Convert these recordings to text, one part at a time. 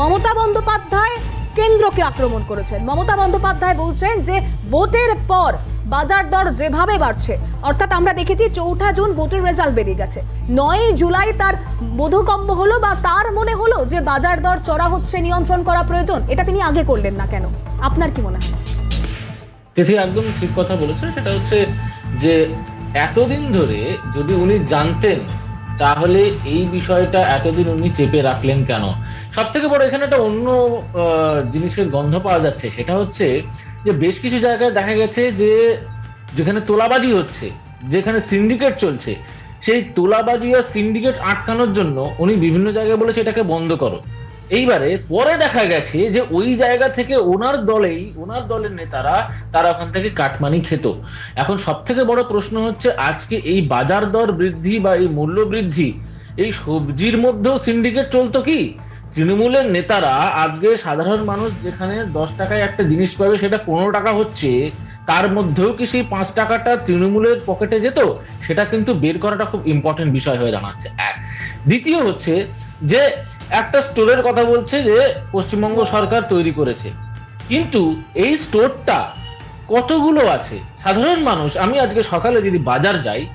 মমতা বন্দ্যোপাধ্যায় কেন্দ্রকে আক্রমণ করেছেন। মমতা বন্দ্যোপাধ্যায় বলছেন যে ভোটের পর বাজার দর যেভাবে বাড়ছে, অর্থাৎ আমরা দেখেছি চৌঠা জুন ভোটের রেজাল্ট বেরিয়ে গেছে। নয় জুলাই তার বোধগম্য হলো বা তার মনে হলো যে বাজার দর চড়া হচ্ছে, নিয়ন্ত্রণ করা প্রয়োজন, এটা তিনি আগে করলেন না কেন? আপনার কি মনে হয়? তিথি একদম ঠিক কথা বলেছে সেটা হচ্ছে যে এতদিন ধরে যদি উনি জানতেন, তাহলে এই বিষয়টা এতদিন উনি চেপে রাখলেন কেন? সব থেকে বড় এখানে একটা অন্য জিনিসের গন্ধ পাওয়া যাচ্ছে, সেটা হচ্ছে যে বেশ কিছু জায়গায় দেখা গেছে যে যেখানে তোলাবাজি হচ্ছে, যেখানে সিন্ডিকেট চলছে, সেই তোলাবাজি আর সিন্ডিকেট আটকানোর জন্য উনি বিভিন্ন জায়গায় বলে সেটাকে বন্ধ করো। এইবারে পরে দেখা গেছে যে ওই জায়গা থেকে ওনার দলেই, ওনার দলের নেতারা তারা ওখান থেকে কাটমানি খেত। এখন সব থেকে বড় প্রশ্ন হচ্ছে, আজকে এই বাজার দর বৃদ্ধি বা এই মূল্য বৃদ্ধি, এই সবজির মধ্যেও সিন্ডিকেট চলতো কি? তৃণমূলের নেতারা আজকে সাধারণ মানুষ যেখানে দশ টাকায় একটা জিনিস পাবে সেটা পনেরো টাকা হচ্ছে তার মধ্যেও কি সেই পাঁচ টাকাটা তৃণমূলের পকেটে যেত? সেটা কিন্তু বের করাটা খুব ইম্পর্টেন্ট বিষয় হয়ে দাঁড়াচ্ছে এক। দ্বিতীয় হচ্ছে যে একটা স্টোরের কথা বলছে যে পশ্চিমবঙ্গ সরকার তৈরি করেছে। কিন্তু এই স্টোরটা কতগুলো আছে? সাধারণ মানুষ আমি আজকে সকালে যদি বাজার যাই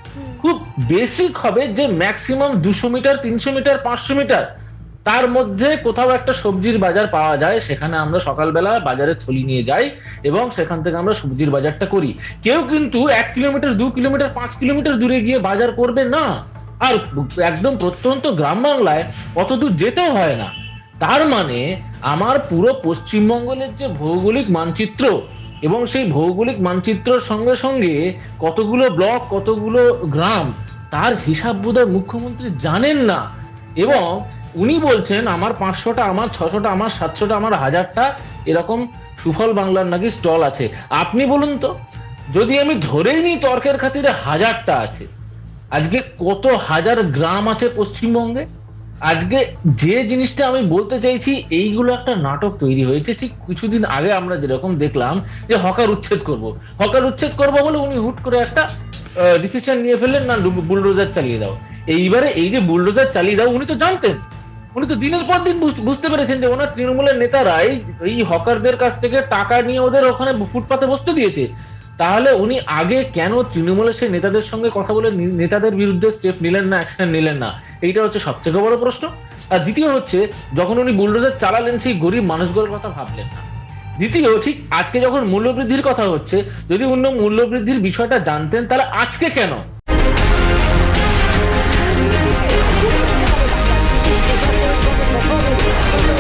খুব বেসিক হবে যে ম্যাক্সিমাম দুশো মিটার তিনশো মিটার পাঁচশো মিটার। তার মধ্যে কোথাও একটা সবজির বাজার পাওয়া যায়, সেখানে আমরা সকালবেলা বাজারে থলি নিয়ে যাই এবং সেখান থেকে আমরা সবজির বাজারটা করি। কেউ কিন্তু এক কিলোমিটার, দু কিলোমিটার, পাঁচ কিলোমিটার দূরে গিয়ে বাজার করবে না। আর একদম প্রত্যন্ত গ্রাম বাংলায় অত দূর যেতেও হয় না। তার মানে আমার পুরো পশ্চিমবঙ্গের যে ভৌগোলিক মানচিত্র এবং সেই ভৌগোলিক মানচিত্রের সঙ্গে সঙ্গে কতগুলো ব্লক, কতগুলো গ্রাম, তার হিসাব বোধহয় মুখ্যমন্ত্রী জানেন না। এবং উনি বলছেন, আমার পাঁচশোটা, আমার ছশোটা, আমার সাতশোটা, আমার হাজারটা এরকম সুফল বাংলার নাকি স্টল আছে। আপনি বলুন তো, যদি আমি ধরেই নিই তর্কের খাতিরে হাজারটা আছে, আজকে কত হাজার গ্রাম আছে পশ্চিমবঙ্গে? আজকে যে জিনিসটা আমি বলতে চাইছি, এইগুলো একটা নাটক তৈরি হয়েছে। ঠিক কিছুদিন আগে আমরা যেরকম দেখলাম যে হকার উচ্ছেদ করব। হকার উচ্ছেদ করব বলে উনি হুট করে একটা ডিসিশন নিয়ে ফেললেন, না, বুলডোজার চালিয়ে দাও। এইবারে এই যে বুলডোজার চালিয়ে দাও, উনি তো জানতেন। উনি তো দিনের পর দিন বুঝতে পেরেছেন যে ওনার তৃণমূলের নেতারাই এই হকারদের কাছ থেকে টাকা নিয়ে ওদের ওখানে ফুটপাতে বসতে দিয়েছে। তাহলে উনি আগে কেন তৃণমূলের সেই নেতাদের সঙ্গে কথা বলে নেতাদের বিরুদ্ধে স্টেপ নিলেন না অ্যাকশন নিলেন না? এইটা হচ্ছে সবচেয়ে বড় প্রশ্ন। আর দ্বিতীয় হচ্ছে, যখন উনি বুলডোজার চালালেন, সেই গরিব মানুষগুলোর কথা ভাবলেন না। দ্বিতীয়, ঠিক আজকে যখন মূল্যবৃদ্ধির কথা হচ্ছে, যদি অন্য মূল্যবৃদ্ধির বিষয়টা জানতেন, তাহলে আজকে কেন? Thank you.